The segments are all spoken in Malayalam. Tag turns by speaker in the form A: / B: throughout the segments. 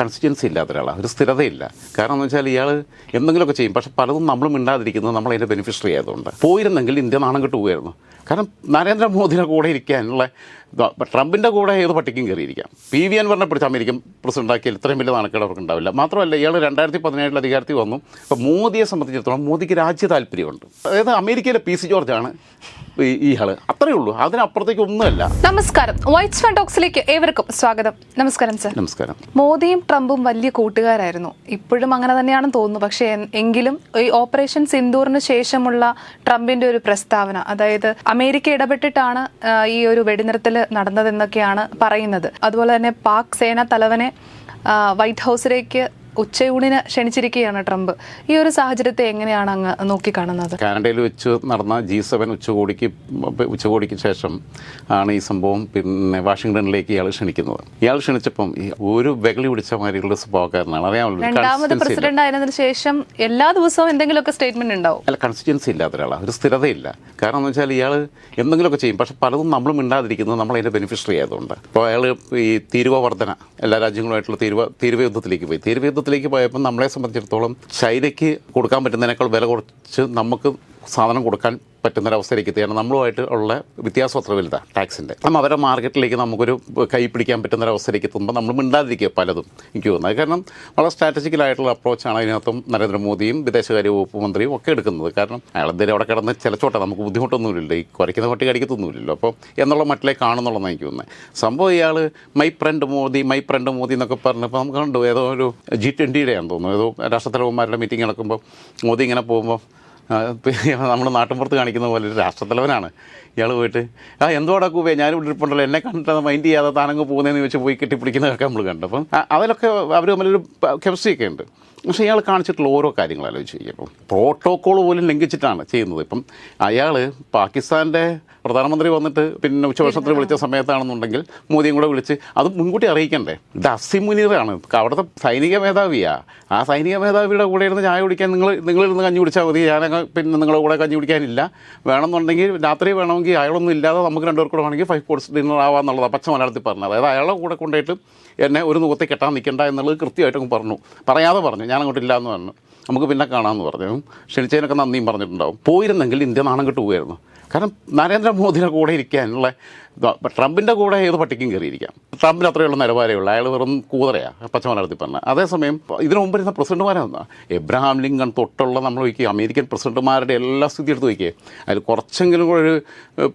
A: കൺസിസ്റ്റൻസി ഇല്ലാത്ത ഒരാളാണ് ഒരു സ്ഥിരതയില്ല. കാരണം എന്ന് വെച്ചാൽ ഇയാൾ എന്തെങ്കിലുമൊക്കെ ചെയ്യും. പക്ഷെ പലതും നമ്മൾ മിണ്ടാതിരിക്കുന്നത് നമ്മൾ അതിന്റെ ബെനിഫിഷ്യറി ആയതുകൊണ്ട്. പോയിരുന്നെങ്കിൽ ഇന്ത്യ നാണം കെട്ട് കാരണം നരേന്ദ്രമോദിയുടെ കൂടെ ഇരിക്കാനുള്ള ട്രംപിന്റെ കൂടെ ഏത് പട്ടിക്കും കയറിയിരിക്കാം? പി വി അൻവറിനെ പിടിച്ച് അമേരിക്കൻ പ്രസിഡന്റ് ആക്കിയാൽ ഇത്രയും വലിയ നാണക്കേട് അവർക്ക് ഉണ്ടാവില്ല മാത്രമല്ല ഇയാൾ രണ്ടായിരത്തി പതിനേഴിൽ അധികാരത്തിൽ വന്നു. അപ്പോൾ മോദിയെ സംബന്ധിച്ചിടത്തോളം മോദിക്ക് രാജ്യ താല്പര്യമുണ്ട്. അതായത് അമേരിക്കയിലെ പി സി ജോർജാണ് ഈ ഇയാൾ അത്രയേ ഉള്ളൂ. അതിനപ്പുറത്തേക്ക് ഒന്നുമല്ല.
B: നമസ്കാരം. വൈറ്റ് സ്വാൻ ടോക്സിലേക്ക് ഏവർക്കും സ്വാഗതം. നമസ്കാരം സർ
A: നമസ്കാരം.
B: മോദിയും ട്രംപും വലിയ കൂട്ടുകാരായിരുന്നു. ഇപ്പോഴും അങ്ങനെ തന്നെയാണെന്ന് തോന്നുന്നു. പക്ഷേ എങ്കിലും ഈ ഓപ്പറേഷൻ സിന്ദൂറിന് ശേഷമുള്ള ട്രംപിന്റെ ഒരു പ്രസ്താവന അതായത് അമേരിക്ക ഇടപെട്ടിട്ടാണ് ഈ ഒരു വെടിനിർത്തൽ നടന്നതെന്നൊക്കെയാണ് പറയുന്നത്. അതുപോലെ തന്നെ പാക് സേനാ തലവനെ വൈറ്റ് ഹൗസിലേക്ക് ഉച്ചയൂണിന് ക്ഷണിച്ചിരിക്കുകയാണ് ട്രംപ്. ഈ ഒരു സാഹചര്യത്തെ എങ്ങനെയാണ് അങ്ങ് നോക്കിക്കാണുന്നത്?
A: കാനഡയിൽ വെച്ച് നടന്ന ജി സെവൻ ഉച്ചകോടിക്ക് ഉച്ചകോടിക്ക് ശേഷം ആണ് ഈ സംഭവം പിന്നെ വാഷിങ്ടണിലേക്ക് ഇയാൾ ക്ഷണിക്കുന്നത്. ഇയാൾ ക്ഷണിച്ചപ്പം ഈ ഒരു വെകളി പിടിച്ച മാതിരിയുള്ള സ്വഭാവക്കാരനാണ്. അറിയാമല്ലോ
B: രണ്ടാമത് പ്രസിഡന്റ് ആയതിനു ശേഷം എല്ലാ ദിവസവും എന്തെങ്കിലുമൊക്കെ സ്റ്റേറ്റ്മെന്റ് ഉണ്ടാവും.
A: അല്ല കൺസിസ്റ്റൻസി ഇല്ലാത്ത ഒരാളാണ് ഒരു സ്ഥിരതയില്ല. കാരണം എന്ന് വെച്ചാൽ ഇയാൾ എന്തെങ്കിലുമൊക്കെ ചെയ്യും. പക്ഷെ പലതും നമ്മളും മിണ്ടാതിരിക്കുന്നത് നമ്മൾ അതിന്റെ ബെനിഫിഷ്യറി ആയതുകൊണ്ട്. അപ്പോൾ അയാൾ ഈ തീരുവ വർധന എല്ലാ രാജ്യങ്ങളുമായിട്ടുള്ള തീരുവ തീരുവ യുദ്ധത്തിലേക്ക് പോയി. തീരുവ യുദ്ധത്തിലേക്ക് പോയപ്പോൾ നമ്മളെ സംബന്ധിച്ചിടത്തോളം ചൈനയ്ക്ക് കൊടുക്കാൻ പറ്റുന്നതിനേക്കാൾ വില കുറച്ച് നമുക്ക് സാധനം കൊടുക്കാൻ പറ്റുന്നൊരവസ്ഥയിലേക്ക് എത്തിയാണ്. നമ്മളുമായിട്ട് ഉള്ള വ്യത്യാസം അത്ര വലുതാണ് ടാക്സിന്റെ അപ്പം അവരെ മാർക്കറ്റിലേക്ക് നമുക്കൊരു കൈ പിടിക്കാൻ പറ്റുന്നൊരവസ്ഥയിലേക്ക് എത്തുമ്പോൾ നമ്മൾ മിണ്ടാതിരിക്കുക പലതും. എനിക്ക് തോന്നുന്നത് കാരണം വളരെ സ്ട്രാറ്റജിക്കലായിട്ടുള്ള അപ്രോച്ചാണ് അതിനകത്തും നരേന്ദ്രമോദിയും വിദേശകാര്യ വകുപ്പ് മന്ത്രിയും ഒക്കെ എടുക്കുന്നത്. കാരണം അയാൾ എന്തെങ്കിലും അവിടെ കിടന്ന് ചിലച്ചോട്ടെ. നമുക്ക് ബുദ്ധിമുട്ടൊന്നുമില്ല ഈ കുറയ്ക്കുന്ന പട്ടി കടിക്കത്തൊന്നുമില്ലല്ലോ. അപ്പോൾ എന്നുള്ള മട്ടിലേ കാണുന്നുള്ളതാണ് എനിക്ക് തോന്നുന്നത്. സംഭവം ഇയാൾ my friend Modi my friend Modi എന്നൊക്കെ പറഞ്ഞപ്പോൾ നമുക്ക് കണ്ടു. ഏതോ ഒരു ജി ട്വന്റിയുടെയാണെന്ന് തോന്നുന്നു. ഏതോ രാഷ്ട്രത്തലവന്മാരുടെ മീറ്റിംഗ് നടക്കുമ്പോൾ മോദി ഇങ്ങനെ പോകുമ്പോൾ നമ്മൾ നാട്ടിൻപുറത്ത് കാണിക്കുന്ന പോലെ ഒരു രാഷ്ട്രത്തലവനാണ്. ഇയാൾ പോയിട്ട് ആ എന്തോടാ കൂവേ? ഞാൻ ഇവിടെ ഇരിപ്പുണ്ടല്ലോ. എന്നെ കണ്ടിട്ട് മൈൻഡ് ചെയ്യാതെ താനങ്ങ് പോകുന്നതെന്ന് ചോദിച്ച് പോയി കെട്ടിപ്പിടിക്കുന്നതൊക്കെ നമ്മൾ കണ്ടു. അപ്പം അതിലൊക്കെ അവർ തമ്മിലൊരു കെമിസ്ട്രി ഒക്കെ ഉണ്ട്. പക്ഷേ ഇയാൾ കാണിച്ചിട്ടുള്ള ഓരോ കാര്യങ്ങൾ ആലോചിച്ച് കഴിഞ്ഞപ്പം പ്രോട്ടോക്കോൾ പോലും ലംഘിച്ചിട്ടാണ് ചെയ്യുന്നത്. ഇപ്പം അയാൾ പാകിസ്ഥാന്റെ പ്രധാനമന്ത്രി വന്നിട്ട് പിന്നെ ഉച്ചഭക്ഷണത്തിന് വിളിച്ച സമയത്താണെന്നുണ്ടെങ്കിൽ മോദിയും കൂടെ വിളിച്ച് അത് മുൻകൂട്ടി അറിയിക്കണ്ടേ? ഇത് അസിം മുനീറാണ്. അവിടുത്തെ സൈനിക മേധാവിയാ. ആ സൈനിക മേധാവിയുടെ കൂടെ ഇരുന്ന് ചായ കുടിക്കാൻ നിങ്ങൾ നിങ്ങളിരുന്ന് കഞ്ഞി കുടിച്ചാൽ മതി. ഞാനങ്ങ് പിന്നെ നിങ്ങളുടെ കൂടെ കഞ്ഞി കുടിക്കാനില്ല. വേണമെന്നുണ്ടെങ്കിൽ രാത്രി വേണമെങ്കിൽ അയാളൊന്നും ഇല്ലാതെ നമുക്ക് രണ്ടുപേർക്കൂടെ വേണമെങ്കിൽ ഫൈവ് കോഴ്സ് ഡിന്നർ ആവാന്നുള്ളതാണ് പച്ച മലയാളത്തിൽ പറഞ്ഞത്. അതായത് അയാളെ കൂടെ കൊണ്ടുപോയിട്ട് എന്നെ ഒരു നൂത്തി കെട്ടാൻ നിൽക്കണ്ട എന്നുള്ളത് കൃത്യമായിട്ട് അങ്ങ് പറഞ്ഞു. പറയാതെ പറഞ്ഞു. ഞാൻ അങ്ങോട്ട് ഇല്ല എന്ന് പറഞ്ഞു. നമുക്ക് പിന്നെ കാണാമെന്ന് പറഞ്ഞു. ക്ഷണിച്ചതിനൊക്കെ നന്ദിയും പറഞ്ഞിട്ടുണ്ടാവും. പോയിരുന്നെങ്കിൽ ഇന്ത്യ നാണം കെട്ട് പോവുമായിരുന്നു കാരണം നരേന്ദ്രമോദിയുടെ കൂടെ ഇരിക്കാനുള്ള ട്രംപിന്റെ കൂടെ ഏത് പട്ടിക്കും കയറിയിരിക്കാം. ട്രംപിന് അത്രയുള്ള നിലവാരമേ ഉള്ളൂ. അയാൾ വെറും കൂതറയാണ് പച്ചമലർത്തി പറഞ്ഞ. അതേസമയം ഇതിനു മുമ്പ് ഇരുന്ന പ്രസിഡന്റുമാരാണ് എബ്രഹാം ലിങ്കൺ തൊട്ടുള്ള നമ്മൾ വയ്ക്കുക. അമേരിക്കൻ പ്രസിഡന്റുമാരുടെ എല്ലാ സ്ഥിതി എടുത്ത് വയ്ക്കുക. അതിൽ കുറച്ചെങ്കിലും കൂടെ ഒരു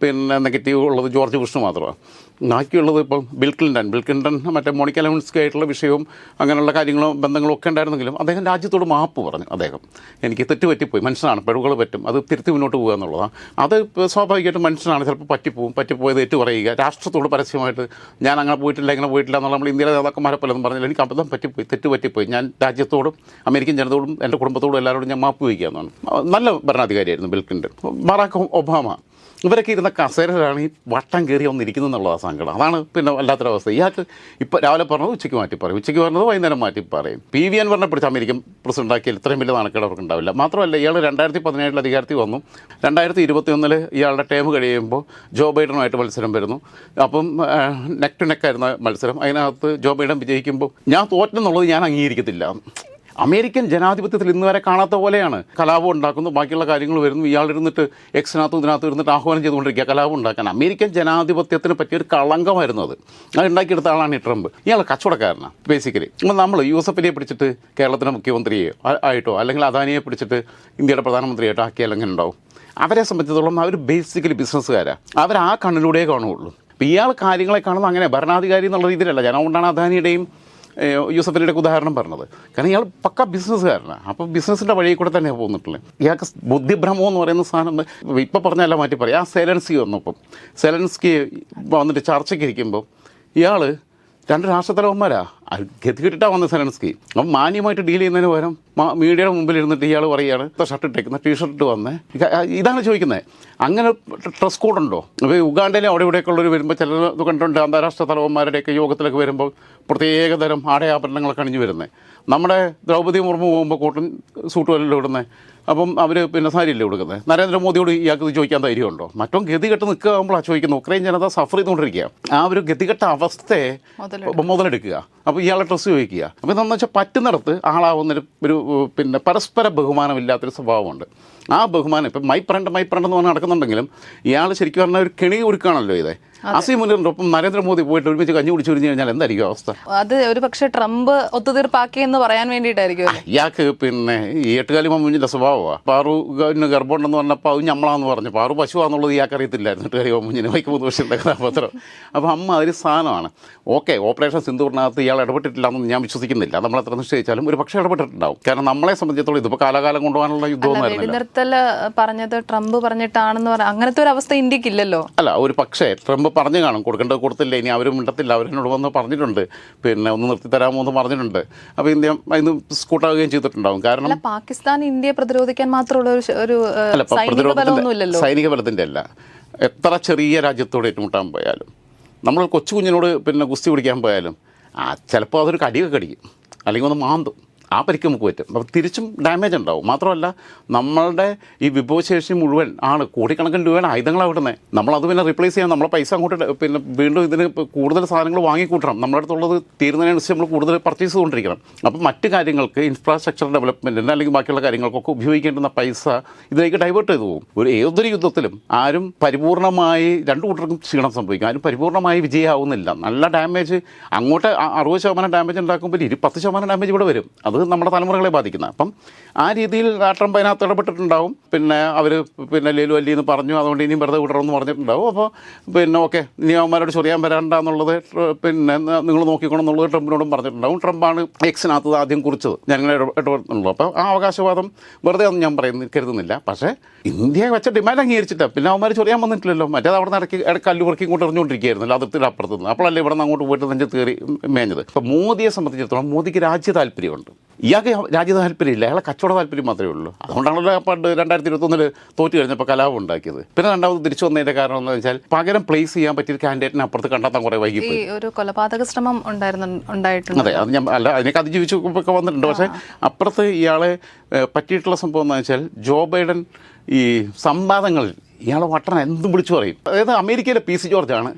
A: പിന്നെ നെഗറ്റീവ് ഉള്ളത് ജോർജ് ബുഷ് മാത്രമാണ് ബാക്കിയുള്ളത് ഇപ്പം ബിൽ ക്ലിന്റൺ ബിൽ ക്ലിന്റൺ മറ്റേ മോണിക്ക ലെവൻസ്കി ആയിട്ടുള്ള വിഷയവും അങ്ങനെയുള്ള കാര്യങ്ങളും ബന്ധങ്ങളും ഒക്കെ ഉണ്ടായിരുന്നെങ്കിലും അദ്ദേഹം രാജ്യത്തോട് മാപ്പ് പറഞ്ഞു. അദ്ദേഹം എനിക്ക് തെറ്റുപറ്റിപ്പോയി മനുഷ്യനാണ്. പിഴവുകൾ പറ്റും. അത് തിരുത്തി മുന്നോട്ട് പോകുക എന്നുള്ളതാണ് അത് സ്വാഭാവികമായിട്ടും മനുഷ്യനാണ്. ചിലപ്പോൾ പറ്റിപ്പോവും. പറ്റിപ്പോയത് ഏറ്റു പറയുക. രാഷ്ട്രത്തോട് പരസ്യമായിട്ട് ഞാൻ അങ്ങനെ പോയിട്ടില്ല ഇങ്ങനെ പോയിട്ടില്ല എന്നുള്ള നമ്മൾ ഇന്ത്യയിലെ നേതാക്കന്മാരെ പലതും പറഞ്ഞില്ല. എനിക്ക് അബദ്ധം പറ്റിപ്പോയി തെറ്റ് പറ്റിപ്പോയി ഞാൻ രാജ്യത്തോടും അമേരിക്കൻ ജനതയോടും എന്റെ കുടുംബത്തോടും എല്ലാവരോടും ഞാൻ മാപ്പ് വയ്ക്കുക എന്നാണ് നല്ല ഭരണാധികാരിയായിരുന്നു ബിൽ ക്ലിന്റൺ ബറാക്ക് ഒബാമ. ഇവരൊക്കെ ഇരുന്ന കസേരയിലാണ് ഈ വട്ടം കയറി വന്നിരിക്കുന്നത് എന്നുള്ളതാണ് സങ്കടം. അതാണ് പിന്നെ വല്ലാത്തൊരവസ്ഥ. ഇയാൾക്ക് ഇപ്പോൾ രാവിലെ പറഞ്ഞത് ഉച്ചയ്ക്ക് മാറ്റി പറയും. ഉച്ചയ്ക്ക് പറഞ്ഞത് വൈകുന്നേരം മാറ്റി പറയും. പി വി എൻ പറഞ്ഞ പിടിച്ച് അമേരിക്കൻ പ്രസിഡന്റാക്കിയാൽ ഇത്രയും വലിയ നാണക്കേട് അവർക്ക് ഉണ്ടാവില്ല. മാത്രമല്ല ഇയാൾ രണ്ടായിരത്തി പതിനേഴിൽ അധികാരത്തിൽ വന്നു. രണ്ടായിരത്തി ഇരുപത്തി ഒന്നിൽ ഇയാളുടെ ടേം കഴിയുമ്പോൾ ജോ ബൈഡനുമായിട്ട് മത്സരം വരുന്നു. അപ്പം നെക്ക് ടു നെക്കായിരുന്ന മത്സരം. അതിനകത്ത് ജോ ബൈഡൻ വിജയിക്കുമ്പോൾ ഞാൻ തോറ്റെന്നുള്ളത് ഞാൻ അംഗീകരിക്കത്തില്ല. അമേരിക്കൻ ജനാധിപത്യത്തിൽ ഇന്ന് വരെ കാണാത്ത പോലെയാണ് കലാപം ഉണ്ടാക്കുന്നു. ബാക്കിയുള്ള കാര്യങ്ങൾ വരുന്നു. ഇയാൾ ഇരുന്നിട്ട് എക്സിനകത്തും ഇതിനകത്തും ഇരുന്നിട്ട് ആഹ്വാനം ചെയ്തുകൊണ്ടിരിക്കുക. കലാപം ഉണ്ടാക്കാൻ. അമേരിക്കൻ ജനാധിപത്യത്തിന് പറ്റിയൊരു കളങ്കമായിരുന്നു അത്. അത് ഉണ്ടാക്കിയെടുത്ത ആളാണ് ഈ ട്രംപ്. ഇയാൾ കച്ചവടക്കാരനാണ് ബേസിക്കലി അപ്പം നമ്മൾ യു എസ് എഫിനെ പിടിച്ചിട്ട് കേരളത്തിന്റെ മുഖ്യമന്ത്രിയെ ആയിട്ടോ അല്ലെങ്കിൽ അദാനിയെ പിടിച്ചിട്ട് ഇന്ത്യയുടെ പ്രധാനമന്ത്രിയായിട്ടോ ആക്കിയാൽ എങ്ങനെ ഉണ്ടാവും? അവരെ സംബന്ധിച്ചിടത്തോളം അവർ ബേസിക്കലി ബിസിനസ്സുകാരാണ് അവർ ആ കണ്ണിലൂടെ കാണുകയുള്ളൂ ഇയാൾ കാര്യങ്ങളെ കാണുന്നത് അങ്ങനെ ഭരണാധികാരി എന്നുള്ള രീതിയിലല്ല. ജനം കൊണ്ടാണ് അദാനിയുടെയും യൂസഫലിയുടെ ഉദാഹരണം പറഞ്ഞത്. കാരണം ഇയാൾ പക്ക ബിസിനസ്സുകാരനാണ് അപ്പോൾ ബിസിനസ്സിന്റെ വഴിയിൽ കൂടെ തന്നെയാണ് പോകുന്നിട്ടുള്ളത് ഇയാൾക്ക് ബുദ്ധിഭ്രമം എന്ന് പറയുന്ന സാധനം ഇപ്പോൾ പറഞ്ഞല്ല മാറ്റി പറയാം ആ സെലൻസ്കി വന്നപ്പം സെലൻസ്കി വന്നിട്ട് ചർച്ചയ്ക്ക് ഇരിക്കുമ്പോൾ ഇയാൾ രണ്ട് രാഷ്ട്രത്തലവന്മാരാ? ഗതികെട്ടിട്ടാണ് വന്ന സെലൻസ്കി. അപ്പം മാന്യമായിട്ട് ഡീൽ ചെയ്യുന്നതിന് പകരം മീഡിയയുടെ മുമ്പിൽ ഇരുന്നിട്ട് ഇയാൾ പറയുകയാണ് ഷർട്ട് ഇട്ടേക്കുന്ന ടീ ഷർട്ട് വന്നേ. ഇതാണ് ചോദിക്കുന്നത് അങ്ങനെ ഡ്രസ് കോഡ് ഉണ്ടോ അപ്പോൾ ഉഗാണ്ടയിലെ അവിടെ ഇവിടെയൊക്കെ ഉള്ളവർ വരുമ്പോൾ ചിലത് കണ്ടിട്ടുണ്ട് അന്താരാഷ്ട്ര തലവന്മാരുടെയൊക്കെ യോഗത്തിലൊക്കെ വരുമ്പോൾ പ്രത്യേകതരം ആടയാഭരണങ്ങളൊക്കെ അണിഞ്ഞു വരുന്നത് നമ്മുടെ ദ്രൗപദി മുർമു പോകുമ്പോൾ കോട്ടൺ സൂട്ട് വല്ലല്ലോ ഇടുന്നത് അപ്പം അവർ പിന്നെ സാരിയല്ലേ കൊടുക്കുന്നത്? നരേന്ദ്രമോദിയോട് ഇയാൾക്ക് ചോദിക്കാൻ ധൈര്യമുണ്ടോ? മറ്റോ ഗതികെട്ട് നിൽക്കുമ്പോഴാണ് ചോദിക്കുന്നത് ഉക്രൈൻ ജനത സഫർ ചെയ്തുകൊണ്ടിരിക്കുക. ആ ഒരു ഗതികെട്ട അവസ്ഥയെ
B: മുതലെടുക്കുക.
A: അപ്പോൾ ഇയാളെ ഡ്രസ്സ് ചോദിക്കുക. അപ്പോൾ എന്താണെന്ന് വെച്ചാൽ പറ്റുന്നിടത്ത് ആളാവുന്നൊരു ഒരു പിന്നെ പരസ്പര ബഹുമാനമില്ലാത്തൊരു സ്വഭാവമുണ്ട്. ആ ബഹുമാനം ഇപ്പം മൈ പ്രണ്ട് മൈ പ്രണ്ട് എന്ന് പറഞ്ഞ് നടക്കുന്നുണ്ടെങ്കിലും ഇയാൾ ശരിക്കും പറഞ്ഞാൽ ഒരു കെണി കൊടുക്കുകയാണല്ലോ ഇത്. അസീം മുനീറിന്റെ ഒപ്പം നരേന്ദ്രമോദി പോയിട്ട് ഒരുമിച്ച് കഞ്ഞി കുടിച്ചു കഴിഞ്ഞ് കഴിഞ്ഞാൽ എന്തായിരിക്കും അവസ്ഥ?
B: അത് ഒരു പക്ഷേ ട്രംപ് ഒത്തുതീർപ്പാക്കി എന്ന് പറയാൻ വേണ്ടിയിട്ടായിരിക്കും?
A: ഇയാൾക്ക് പിന്നെ ഈ എട്ടുകാലി മമ്മുഞ്ഞിന്റെ സ്വഭാവമാണ് പാറുവിന് ഗർഭമുണ്ടെന്ന് പറഞ്ഞപ്പോൾ അത് ഞമ്മളാന്ന് പറഞ്ഞു. പാറു പശുവാന്നുള്ളത് ഇയാൾക്ക് അറിയത്തില്ലായിരുന്നു എട്ടുകാലി മമ്മുഞ്ഞിന് മൂന്ന് മുതുവശിന്റെ കഥാപാത്രം അപ്പോൾ അമ്മ അതൊരു സാധനമാണ്. ഓക്കെ ഓപ്പറേഷൻ സിന്ധുറിനകത്ത് ഇയാൾ ഇടപെട്ടിട്ടില്ല എന്ന് ഞാൻ വിശ്വസിക്കുന്നില്ല. നമ്മൾ എത്ര നിശ്ചയിച്ചാലും ഒരു പക്ഷേ ഇടപെട്ടിട്ടുണ്ടാവും. കാരണം നമ്മളെ സംബന്ധിച്ചിടത്തോളം ഇതിപ്പോൾ കാലാകാലം കൊണ്ടുപോകാനുള്ള യുദ്ധമൊന്നും
B: വെടിനിർത്തൽ പറഞ്ഞത് ട്രംപ് പറഞ്ഞിട്ടാണെന്ന് പറഞ്ഞാൽ അങ്ങനത്തെ ഒരു അവസ്ഥ ഇന്ത്യക്കില്ലല്ലോ.
A: അല്ല ഒരു പക്ഷേ ട്രംപ് പറഞ്ഞു കാണും. കൊടുക്കേണ്ടത് കൊടുത്തില്ല. ഇനി അവരും മിണ്ടത്തില്ല. അവരെന്നോട് വന്ന് പറഞ്ഞിട്ടുണ്ട്. പിന്നെ ഒന്ന് നിർത്തി തരാമോ എന്ന് പറഞ്ഞിട്ടുണ്ട്. അപ്പോൾ ഇന്ത്യ ഇന്ന് സ്കൂട്ടാവുകയും ചെയ്തിട്ടുണ്ടാവും. കാരണം
B: പാകിസ്ഥാൻ ഇന്ത്യയെ പ്രതിരോധിക്കാൻ മാത്രമുള്ള ഒരു സൈനിക ബലമൊന്നുമില്ലല്ലോ.
A: സൈനിക ബലത്തിന്റെ അല്ല. എത്ര ചെറിയ രാജ്യത്തോട് ഏറ്റുമുട്ടാൻ പോയാലും നമ്മൾ കൊച്ചു കുഞ്ഞിനോട് പിന്നെ ഗുസ്തി പിടിക്കാൻ പോയാലും ആ ചിലപ്പോൾ അതൊരു കടിയൊക്കെ കടിക്കും. അല്ലെങ്കിൽ ഒന്ന് മാന്തും. ആ പരിക്ക് നമുക്ക് പറ്റും. അപ്പോൾ തിരിച്ചും ഡാമേജ് ഉണ്ടാവും. മാത്രമല്ല നമ്മളുടെ ഈ വിഭവശേഷി മുഴുവൻ ആണ് കോടിക്കണക്കിന് രൂപയുടെ ആയുധങ്ങളാണ് നമ്മളത് പിന്നെ റീപ്ലേസ് ചെയ്യാൻ നമ്മളെ പൈസ അങ്ങോട്ട് പിന്നെ വീണ്ടും ഇതിന് കൂടുതൽ സാധനങ്ങൾ വാങ്ങിക്കൂട്ടണം. നമ്മുടെ അടുത്തുള്ളത് തീരുന്നതിനനുസരിച്ച് നമ്മൾ കൂടുതൽ പർച്ചേസ് ചെയ്തുകൊണ്ടിരിക്കണം. അപ്പം മറ്റ് കാര്യങ്ങൾക്ക് ഇൻഫ്രാസ്ട്രക്ചർ ഡെവലപ്മെന്റിന് അല്ലെങ്കിൽ ബാക്കിയുള്ള കാര്യങ്ങൾക്കൊക്കെ ഉപയോഗിക്കേണ്ടുന്ന പൈസ ഇതിലേക്ക് ഡൈവേർട്ട് ചെയ്തു പോകും. ഒരു ഏതൊരു യുദ്ധത്തിലും ആരും പരിപൂർണമായി രണ്ടു കൂട്ടർക്കും ക്ഷീണം സംഭവിക്കും. ആരും പരിപൂർണമായി വിജയമാവുന്നില്ല. നല്ല ഡാമേജ് അങ്ങോട്ട് അറുപത് ശതമാനം ഡാമേജ് ഉണ്ടാക്കുമ്പോൾ ഇരു ശതമാനം ഡാമേജ് ഇവിടെ വരും. അത് നമ്മുടെ തലമുറകളെ ബാധിക്കുന്നത് അപ്പം ആ രീതിയിൽ ട്രംപ് അതിനകത്ത് ഇടപെട്ടിട്ടുണ്ടാവും. പിന്നെ അവർ പിന്നെ ലേലു അല്ലി എന്ന് പറഞ്ഞു. അതുകൊണ്ട് ഇനിയും വെറുതെ വിടണമെന്ന് പറഞ്ഞിട്ടുണ്ടാവും. അപ്പോൾ പിന്നെ ഓക്കെ ഇനി അവന്മാരോട് ചൊറിയാൻ വരണ്ട എന്നുള്ളത് പിന്നെ നിങ്ങൾ നോക്കിക്കോണം എന്നുള്ളത് ട്രംപിനോടും പറഞ്ഞിട്ടുണ്ടാവും. ട്രംപാണ് എക്സിനകത്ത് ആദ്യം കുറിച്ചത്. ഞങ്ങൾ ഇട- ഇടപെടുന്നുള്ളൂ അപ്പോൾ ആ അവകാശവാദം വെറുതെ ഒന്നും ഞാൻ പറയുന്ന കരുതുന്നില്ല. പക്ഷേ ഇന്ത്യ വെച്ച ഡിമാൻഡ് അംഗീകരിച്ചിട്ട്. പിന്നെ അവന്മാർ ചൊറിയാൻ വന്നിട്ടില്ലല്ലോ. മറ്റേത് അവിടെ നിന്ന് ഇടയ്ക്ക് ഇടയ്ക്ക് കല്ലുപുറക്കി ഇങ്ങോട്ട് എറിഞ്ഞുകൊണ്ടിരിക്കുകയായിരുന്നല്ലോ അതിർത്തിയുടെ അപ്പുറത്ത് നിന്ന് അപ്പോഴല്ലേ ഇവിടെ നിന്ന് അങ്ങോട്ട് പോയിട്ട് നെഞ്ചത്ത് കയറി മേഞ്ഞത്. അപ്പോൾ മോദിയെ സംബന്ധിച്ചിടത്തോളം മോദിക്ക് രാജ്യ താല്പര്യമുണ്ട്. ഇയാൾക്ക് രാജ്യ താല്പര്യമില്ല. അയാളെ കച്ചവട താല്പര്യം മാത്രമേ ഉള്ളൂ. അതുകൊണ്ടാണല്ലോ പണ്ട് രണ്ടായിരത്തി ഇരുപത്തൊന്നിൽ തോറ്റു കഴിഞ്ഞപ്പോൾ കലാപം ഉണ്ടാക്കിയത്. പിന്നെ രണ്ടാമത് തിരിച്ചു വന്നതിന്റെ കാരണം എന്ന് വെച്ചാൽ പകരം പ്ലേസ് ചെയ്യാൻ പറ്റിയ കാൻഡിഡേറ്റിന് അപ്പുറത്ത് കണ്ടെത്താൻ കുറേ
B: വൈകി
A: വൈകിപ്പോയി
B: ഒരു കൊലപാതക ശ്രമം ഉണ്ടായിരുന്നു ഉണ്ടായിട്ടുണ്ട്.
A: അതെ അത് ഞാൻ അല്ല അതിനൊക്കെ അതിജീവിച്ചു ഒക്കെ വന്നിട്ടുണ്ട്. പക്ഷേ അപ്പുറത്ത് ഇയാളെ പറ്റിയിട്ടുള്ള സംഭവം എന്ന് വെച്ചാൽ ജോ ബൈഡൻ ഈ സംവാദങ്ങളിൽ ഇയാളെ വട്ടണ എന്തും വിളിച്ചു പറയും. അതായത് അമേരിക്കയിലെ പി സി ജോർജാണ്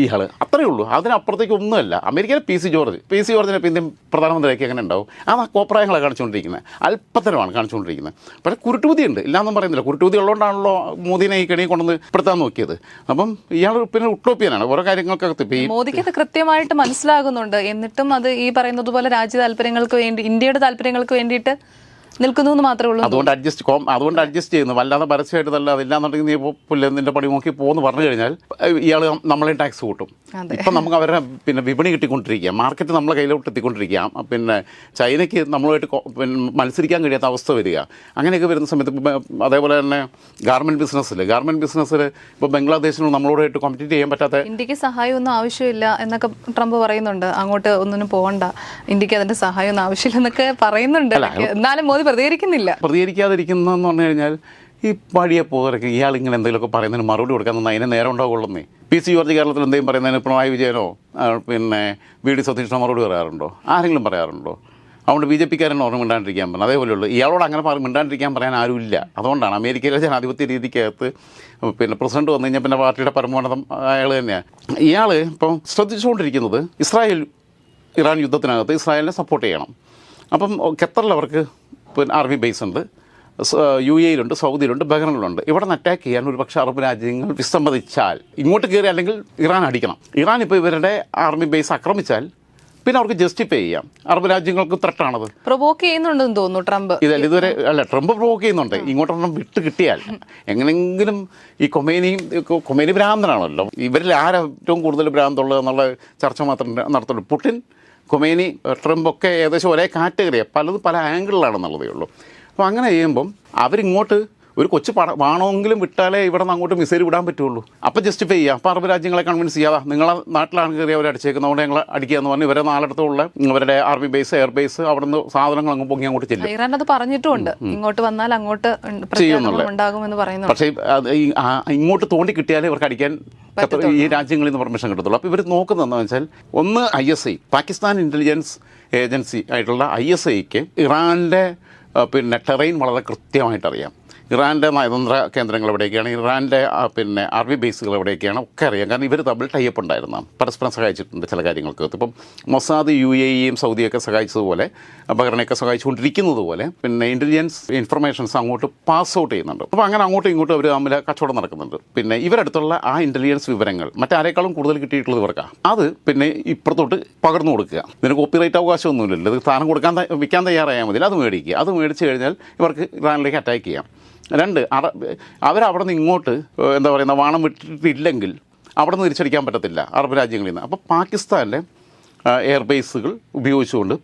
A: ഇയാൾ അത്രയേ ഉള്ളൂ. അതിനപ്പുറത്തേക്ക് ഒന്നുമല്ല. അമേരിക്കയിലെ P C George. P C ജോർജിനെ പിന്നെ പ്രധാനമന്ത്രിയൊക്കെ എങ്ങനെ ഉണ്ടാവും? ആ കോപ്രായങ്ങളാണ് കാണിച്ചുകൊണ്ടിരിക്കുന്നത് അല്പത്തരമാണ് കാണിച്ചുകൊണ്ടിരിക്കുന്നത് പക്ഷേ കുരുട്ടുബുദ്ധിയുണ്ട് ഇല്ലാന്നും പറയുന്നില്ല. കുരുട്ടുബുദ്ധി ഉള്ളതുകൊണ്ടാണല്ലോ മോദിനെ ഈ കെണി കൊണ്ടുവന്ന് പെടുത്താൻ നോക്കിയത്. അപ്പം ഇയാൾ പിന്നെ ഉട്ടോപ്പിയനാണ്. ഓരോ കാര്യങ്ങൾക്കകത്ത് ഇപ്പം
B: മോദിക്ക് അത് കൃത്യമായിട്ട് മനസ്സിലാകുന്നുണ്ട്. എന്നിട്ടും അത് ഈ പറയുന്നത് പോലെ രാജ്യ താല്പര്യങ്ങൾക്ക് വേണ്ടി ഇന്ത്യയുടെ താല്പര്യങ്ങൾക്ക് വേണ്ടിയിട്ട് നിൽക്കുന്നു എന്ന് മാത്രമേ ഉള്ളൂ.
A: അതുകൊണ്ട് അഡ്ജസ്റ്റ് അതുകൊണ്ട് അഡ്ജസ്റ്റ് ചെയ്യുന്നു. വല്ലാതെ പരസ്യമായിട്ട് അതില്ലാന്നുണ്ടെങ്കിൽ നീ പുല്ല് നിന്റെ പണി നോക്കി പോകുന്നു പറഞ്ഞു കഴിഞ്ഞാൽ ഇയാൾ നമ്മളെ ടാക്സ് കൂട്ടും. ഇപ്പം നമുക്ക് അവരുടെ പിന്നെ വിപണി കിട്ടിക്കൊണ്ടിരിക്കുക മാർക്കറ്റ് നമ്മളെ കയ്യിലോട്ട് എത്തിക്കൊണ്ടിരിക്കുക പിന്നെ ചൈനയ്ക്ക് നമ്മളുമായിട്ട് മത്സരിക്കാൻ കഴിയാത്ത അവസ്ഥ വരിക. അങ്ങനെയൊക്കെ വരുന്ന സമയത്ത് അതേപോലെ തന്നെ ഗാർമെന്റ് ബിസിനസ്സിൽ ഗാർമെന്റ് ബിസിനസ്സിൽ ഇപ്പോൾ ബംഗ്ലാദേശിനോട് നമ്മളോടായിട്ട് കോമ്പറ്റീറ്റ് ചെയ്യാൻ പറ്റാത്ത
B: ഇന്ത്യയ്ക്ക് സഹായം ഒന്നും ആവശ്യമില്ല എന്നൊക്കെ ട്രംപ് പറയുന്നുണ്ട്. അങ്ങോട്ട് ഒന്നിനും പോകണ്ട ഇന്ത്യയ്ക്ക് അതിന്റെ സഹായം ഒന്നും ആവശ്യമില്ല എന്നൊക്കെ പറയുന്നുണ്ട്. എന്നാലും മോദി പ്രതികരിക്കുന്നില്ല.
A: പ്രതികരിക്കാതിരിക്കുന്നതെന്ന് പറഞ്ഞു കഴിഞ്ഞാൽ ഈ പഴിയ പോകരൊക്കെ ഇയാൾ ഇങ്ങനെ എന്തെങ്കിലുമൊക്കെ പറയുന്നതിന് മറുപടി കൊടുക്കാൻ തന്നെ അതിന് നേരം ഉണ്ടാവുള്ളന്നേ പി സി ജോർജ് കേരളത്തിൽ എന്തെങ്കിലും പറയുന്നതിന് പിണറായി വിജയനോ പിന്നെ വി ഡി സതീഷിനോ മറുപടി പറയാറുണ്ടോ? ആരെങ്കിലും പറയാറുണ്ടോ? അതുകൊണ്ട് ബി ജെ പിക്കാരൻ ഓർമ്മ മിണ്ടാണ്ടിരിക്കാൻ പറഞ്ഞു. അതേപോലെയുള്ളൂ ഇയാളോട് അങ്ങനെ പറ മിണ്ടാണ്ടിരിക്കാൻ പറയാൻ ആരുമില്ല. അതുകൊണ്ടാണ് അമേരിക്കയിലെ ജനാധിപത്യ രീതിക്കകത്ത് പിന്നെ പ്രസിഡന്റ് വന്നു കഴിഞ്ഞാൽ പിന്നെ പാർട്ടിയുടെ പരമോന്നതം അയാൾ തന്നെയാണ് ഇയാൾ ഇപ്പം ശ്രദ്ധിച്ചുകൊണ്ടിരിക്കുന്നത് ഇസ്രായേൽ ഇറാൻ യുദ്ധത്തിനകത്ത് ഇസ്രായേലിനെ സപ്പോർട്ട് ചെയ്യണം. അപ്പം ഖത്തറിൽ അവർക്ക് പിന്നെ ആർമി ബേസ് ഉണ്ട്. യു എയിലുണ്ട് സൗദിയിലുണ്ട് ബഹ്റൈനിലുണ്ട്. ഇവിടെ നിന്ന് അറ്റാക്ക് ചെയ്യാൻ ഒരു പക്ഷേ അറബ് രാജ്യങ്ങൾ വിസമ്മതിച്ചാൽ ഇങ്ങോട്ട് കയറി അല്ലെങ്കിൽ ഇറാൻ അടിക്കണം. ഇറാൻ ഇപ്പോൾ ഇവരുടെ ആർമി ബേസ് ആക്രമിച്ചാൽ പിന്നെ അവർക്ക് ജസ്റ്റിഫൈ ചെയ്യാം. അറബ് രാജ്യങ്ങൾക്ക് ത്രട്ടാണത്
B: പ്രൊവോക്ക് ചെയ്യുന്നുണ്ടെന്ന് തോന്നുന്നു ട്രംപ്.
A: ഇതല്ല ഇതുവരെ അല്ല ട്രംപ് പ്രൊവോക്ക് ചെയ്യുന്നുണ്ട്. ഇങ്ങോട്ടൊന്നും വിട്ട് കിട്ടിയാൽ എങ്ങനെങ്കിലും ഈ കൊമേനിയും കൊമേനി ഭ്രാന്തനാണല്ലോ. ഇവരിൽ ആരാ ഏറ്റവും കൂടുതൽ ഭ്രാന്തുള്ളത് എന്നുള്ള ചർച്ച മാത്രം നടത്തുള്ളൂ. പുടിൻ കൊമേനി ട്രംപൊക്കെ ഏകദേശം ഒരേ കാറ്റഗറിയാണ് പലതും പല ആംഗിളിലാണെന്നുള്ളതേ ഉള്ളൂ. അപ്പോൾ അങ്ങനെ ചെയ്യുമ്പം അവരിങ്ങോട്ട് ഒരു കൊച്ചു പട വേണമെങ്കിലും വിട്ടാലേ ഇവിടെ നിന്ന് അങ്ങോട്ട് മിസൈൽ വിടാൻ പറ്റുള്ളൂ. അപ്പോൾ ജസ്റ്റിഫൈ ചെയ്യുക അപ്പോൾ അറബ് രാജ്യങ്ങളെ കൺവിൻസ് ചെയ്യാതെ. നിങ്ങളെ നാട്ടിലാണ് കയറി അവർ അടിച്ചേക്കുന്നത്. അവിടെ ഞങ്ങൾ അടിക്കുക എന്ന് പറഞ്ഞ്. ഇവരെ നാലിടത്തുള്ള ഇവരുടെ ആർമി ബേസ് എയർ ബേസ് അവിടെ നിന്ന് സാധനങ്ങൾ അങ്ങ് പൊങ്ങി അങ്ങോട്ട് ചെല്ലും.
B: ഇറാൻ അത് പറഞ്ഞിട്ടുണ്ട്. ഇങ്ങോട്ട് വന്നാൽ അങ്ങോട്ട് ചെയ്യുന്നുണ്ടാകുമെന്ന് ഉണ്ടാകുമെന്ന് പറയുന്നു
A: പക്ഷേ ഇങ്ങോട്ട് തോണ്ടി കിട്ടിയാലേ ഇവർക്ക് അടിക്കാൻ ഈ രാജ്യങ്ങളിൽ നിന്ന് പെർമിഷൻ കിട്ടത്തുള്ളൂ. അപ്പോൾ ഇവർ നോക്കുന്നതെന്ന് വെച്ചാൽ ഒന്ന് I S I Pakistan intelligence agency ആയിട്ടുള്ള ഐ എസ് ഐക്ക് ഇറാനിലെ പിന്നെ ടെറൈൻ വളരെ കൃത്യമായിട്ട് അറിയാം ഇറാന്റെ നയതന്ത്ര കേന്ദ്രങ്ങൾ എവിടെയൊക്കെയാണ്? ഇറാന്റെ പിന്നെ ആർമി ബേസുകൾ എവിടെയൊക്കെയാണ്? ഒക്കെ അറിയാം. കാരണം ഇവർ തമ്മിൽ ടൈപ്പ് ഉണ്ടായിരുന്നു. പരസ്പരം സഹായിച്ചിട്ടുണ്ട് ചില കാര്യങ്ങൾക്ക്. ഇപ്പം മൊസാദ് യു എ ഇയും സൗദിയൊക്കെ സഹായിച്ചതുപോലെ ബഹ്റിനെയൊക്കെ സഹായിച്ചുകൊണ്ടിരിക്കുന്നത് പോലെ പിന്നെ ഇന്റലിജൻസ് ഇൻഫർമേഷൻസ് അങ്ങോട്ട് പാസ് ഔട്ട് ചെയ്യുന്നുണ്ട്. അപ്പോൾ അങ്ങനെ അങ്ങോട്ടും ഇങ്ങോട്ടും അവർ തമ്മിൽ കച്ചവടം നടക്കുന്നുണ്ട്. പിന്നെ ഇവരടുത്തുള്ള ആ ഇന്റലിജൻസ് വിവരങ്ങൾ മറ്റാരേക്കാളും കൂടുതൽ കിട്ടിയിട്ടുള്ളത് ഇവർക്കാണ് അത് പിന്നെ ഇപ്പുറത്തോട്ട് പകർന്നു കൊടുക്കുക. ഇതിന് കോപ്പിറൈറ്റ് അവകാശമൊന്നുമില്ലല്ലോ. ഇത് സ്ഥാനം കൊടുക്കാൻ വിൽക്കാൻ തയ്യാറായാൽ മതി അത് മേടിക്കുക. അത് മേടിച്ച് കഴിഞ്ഞാൽ ഇവർക്ക് ഇറാനിലേക്ക് അറ്റാക്ക് ചെയ്യാം. രണ്ട് അറ അവരവിടെ നിന്ന് ഇങ്ങോട്ട് എന്താ പറയുന്ന വാണം വിട്ടിട്ടില്ലെങ്കിൽ അവിടെ നിന്ന് തിരിച്ചടിക്കാൻ പറ്റത്തില്ല അറബ് രാജ്യങ്ങളിൽ നിന്ന്. അപ്പോൾ പാകിസ്ഥാനിലെ എയർബേസുകൾ ഉപയോഗിച്ചുകൊണ്ട്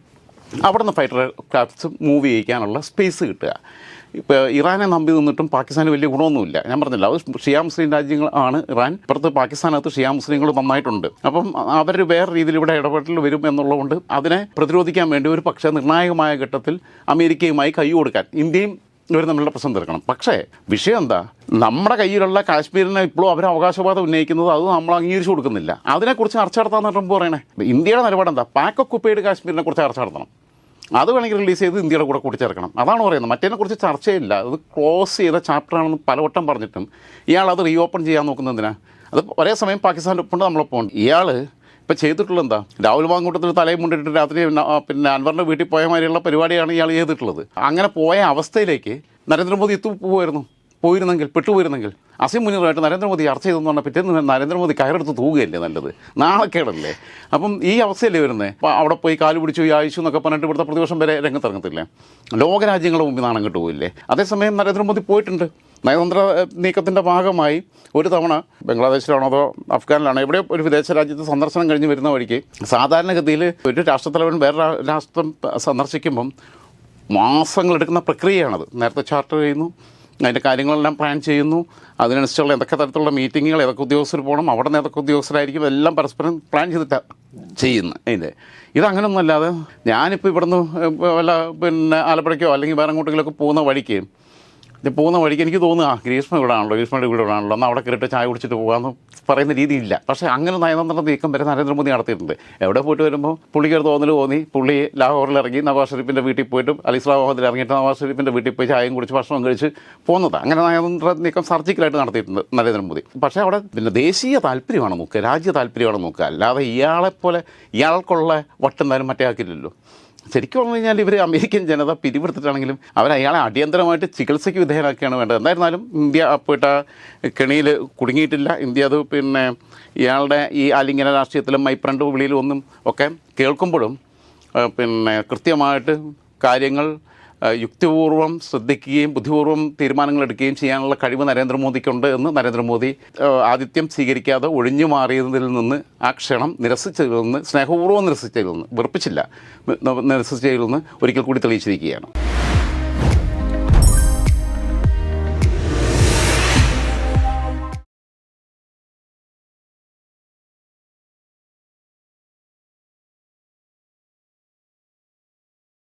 A: അവിടെ നിന്ന് ഫൈറ്റർ ക്രാഫ്റ്റ്സ് മൂവ് ചെയ്യിക്കാനുള്ള സ്പേസ് കിട്ടുക. ഇപ്പോൾ ഇറാനെ നമ്പി നിന്നിട്ടും പാകിസ്ഥാന് വലിയ ഗുണമൊന്നുമില്ല. ഞാൻ പറഞ്ഞില്ല അത് ഷിയാ മുസ്ലിം രാജ്യങ്ങൾ ആണ് ഇറാൻ. ഇപ്പുറത്ത് പാകിസ്ഥാനകത്ത് ഷിയാ മുസ്ലിങ്ങൾ നന്നായിട്ടുണ്ട്. അപ്പം അവർ വേറെ രീതിയിൽ ഇവിടെ ഇടപെടൽ വരും എന്നുള്ളതുകൊണ്ട് അതിനെ പ്രതിരോധിക്കാൻ വേണ്ടി ഒരു പക്ഷേ നിർണായകമായ ഘട്ടത്തിൽ അമേരിക്കയുമായി കൈ കൊടുക്കാൻ ഇന്ത്യയും ഇവർ നമ്മളുടെ പ്രശ്നം തീർക്കണം. പക്ഷേ വിഷയം എന്താ? നമ്മുടെ കയ്യിലുള്ള കാശ്മീരിനെ ഇപ്പോഴും അവർ അവകാശവാദം ഉന്നയിക്കുന്നത് അത് നമ്മൾ അംഗീകരിച്ചു കൊടുക്കുന്നില്ല. അതിനെക്കുറിച്ച് ചർച്ച നടത്താൻ പറയുമ്പോൾ പറയണേ. ഇന്ത്യയുടെ നിലപാട് എന്താ? പാക്ക് ഒക്കുപ്പൈഡ് കാശ്മീരിനെ കുറിച്ച് ചർച്ച നടത്തണം. അത് വേണമെങ്കിൽ റിലീസ് ചെയ്ത് ഇന്ത്യയുടെ കൂടെ കൂട്ടിച്ചേർക്കണം. അതാണ് പറയുന്നത്. മറ്റേതിനെ കുറിച്ച് ചർച്ചയില്ല. അത് ക്ലോസ് ചെയ്ത ചാപ്റ്ററാണെന്ന് പലവട്ടം പറഞ്ഞിട്ടും ഇയാൾ അത് റീ ഓപ്പൺ ചെയ്യാൻ നോക്കുന്നതിനാ അത് ഒരേ സമയം പാകിസ്ഥാന്റെ ഒപ്പം നമ്മളൊപ്പം ഇയാൾ ഇപ്പം ചെയ്തിട്ടുള്ള എന്താ രാഹുൽ മാങ്കൂട്ടത്തിൽ തലയും മുണ്ടിട്ട് രാത്രി പിന്നെ അൻവറിന്റെ വീട്ടിൽ പോയ മാതിരിയുള്ള പരിപാടിയാണ് ഇയാൾ ചെയ്തിട്ടുള്ളത്. അങ്ങനെ പോയ അവസ്ഥയിലേക്ക് നരേന്ദ്രമോദി എത്തു പോവായിരുന്നു. പോയിരുന്നെങ്കിൽ പെട്ടുപോയിരുന്നെങ്കിൽ അസീം മുനീറുമായിട്ട് നരേന്ദ്രമോദി ചർച്ച ചെയ്തെന്ന് പറഞ്ഞാൽ പിറ്റേന്ന് നരേന്ദ്രമോദി കയറെടുത്ത് തൂകുകയല്ലേ നല്ലത്? നാളക്കേടല്ലേ അപ്പം ഈ അവസ്ഥയല്ലേ വരുന്നത് അപ്പോൾ അവിടെ പോയി കാൽ പിടിച്ചു ഈ ആയിച്ചു എന്നൊക്കെ പറഞ്ഞിട്ട് ഇവിടുത്തെ പ്രതിപക്ഷം വരെ രംഗത്തിറങ്ങത്തില്ലേ? ലോകരാജ്യങ്ങളുടെ മുമ്പിൽ നാണം കെട്ടു പോയില്ലേ അതേസമയം നരേന്ദ്രമോദി പോയിട്ടുണ്ട്. നയതന്ത്ര നീക്കത്തിന്റെ ഭാഗമായി ഒരു തവണ ബംഗ്ലാദേശിലാണോ അതോ അഫ്ഗാനിലാണോ എവിടെയോ ഒരു വിദേശ രാജ്യത്ത് സന്ദർശനം കഴിഞ്ഞ് വരുന്ന വഴിക്ക് സാധാരണഗതിയിൽ ഒരു രാഷ്ട്രത്തലവൻ വേറെ രാഷ്ട്രം സന്ദർശിക്കുമ്പം മാസങ്ങളെടുക്കുന്ന പ്രക്രിയയാണത്. നേരത്തെ ചാർട്ടർ ചെയ്യുന്നു. അതിന്റെ കാര്യങ്ങളെല്ലാം പ്ലാൻ ചെയ്യുന്നു. അതിനനുസരിച്ചുള്ള എന്തൊക്കെ തരത്തിലുള്ള മീറ്റിങ്ങുകൾ ഏതൊക്കെ ഉദ്യോഗസ്ഥർ പോകണം അവിടെ നിന്ന് ഏതൊക്കെ ഉദ്യോഗസ്ഥരായിരിക്കും എല്ലാം പരസ്പരം പ്ലാൻ ചെയ്തിട്ടാണ് ചെയ്യുന്നത് അതിന്റെ ഇതങ്ങനൊന്നും അല്ലാതെ ഞാനിപ്പോൾ ഇവിടുന്ന് വല്ല പിന്നെ ആലപ്പുഴയ്ക്കോ അല്ലെങ്കിൽ വേറെ അങ്ങോട്ടെങ്കിലൊക്കെ പോകുന്ന വഴിക്ക് ഇത് പോകുന്ന വഴിക്ക് എനിക്ക് തോന്നുക ആ ഗ്രീഷ്മ ഇവിടെ ആണല്ലോ ഗ്രീഷ്മയുടെ വീട് ഇവിടെ ആണല്ലോ എന്നാൽ അവിടെ കയറിയിട്ട് ചായ കുടിച്ചിട്ട് പോകാമെന്ന് പറയുന്ന രീതിയില്ല. പക്ഷേ അങ്ങനെ നയതന്ത്ര നീക്കം വരെ നരേന്ദ്രമോദി നടത്തിയിട്ടുണ്ട്. എവിടെ പോയിട്ട് വരുമ്പോൾ പുള്ളിക്ക് ഒരു തോന്നൽ തോന്നി പുള്ളി ലാഹോറിൽ ഇറങ്ങി നവാസ് ഷെരീഫിന്റെ വീട്ടിൽ പോയിട്ടും അലി ഇസ്ലാമാബാദിൽ ഇറങ്ങിയിട്ട് നവാസ് ഷെരീഫിന്റെ വീട്ടിൽ പോയി ചായയും കുടിച്ച് ഭക്ഷണം കഴിച്ച് പോകുന്നത് അങ്ങനെ നയതന്ത്ര നീക്കം സർജിക്കലായിട്ട് നടത്തിയിട്ടുണ്ട് നരേന്ദ്രമോദി. പക്ഷേ അവിടെ പിന്നെ ദേശീയ താല്പര്യമാണ് നോക്കുക രാജ്യ താല്പര്യമാണ് നോക്കുക. അല്ലാതെ ഇയാളെപ്പോലെ ഇയാൾക്കുള്ള വട്ടെന്തായാലും മറ്റേ ആക്കില്ലല്ലോ. ശരിക്കും പറഞ്ഞു കഴിഞ്ഞാൽ ഇവർ അമേരിക്കൻ ജനത പിരിവെടുത്തിട്ടാണെങ്കിലും അവർ അയാളെ അടിയന്തരമായിട്ട് ചികിത്സയ്ക്ക് വിധേയനാക്കിയാണ് വേണ്ടത്. എന്തായിരുന്നാലും ഇന്ത്യ പോയിട്ട് കെണിയിൽ കുടുങ്ങിയിട്ടില്ല. ഇന്ത്യ അത് പിന്നെ ഇയാളുടെ ഈ ആലിംഗന രാഷ്ട്രീയത്തിലും മൈപ്രണ്ട് വിളിയിലും ഒന്നും ഒക്കെ കേൾക്കുമ്പോഴും പിന്നെ കൃത്യമായിട്ട് കാര്യങ്ങൾ യുക്തിപൂർവം ശ്രദ്ധിക്കുകയും ബുദ്ധിപൂർവം തീരുമാനങ്ങൾ എടുക്കുകയും ചെയ്യാനുള്ള കഴിവ് നരേന്ദ്രമോദിക്കുണ്ട് എന്ന് നരേന്ദ്രമോദി ആദിത്യം സ്വീകരിക്കാതെ ഒഴിഞ്ഞു മാറിയതിൽ നിന്ന് ആ ക്ഷണം നിരസിച്ചതിൽ നിന്ന് സ്നേഹപൂർവം നിരസിച്ചതിൽ നിന്ന് വെറുപ്പിച്ചില്ല നിരസിച്ചതിൽ നിന്ന് ഒരിക്കൽ കൂടി തെളിയിച്ചിരിക്കുകയാണ്.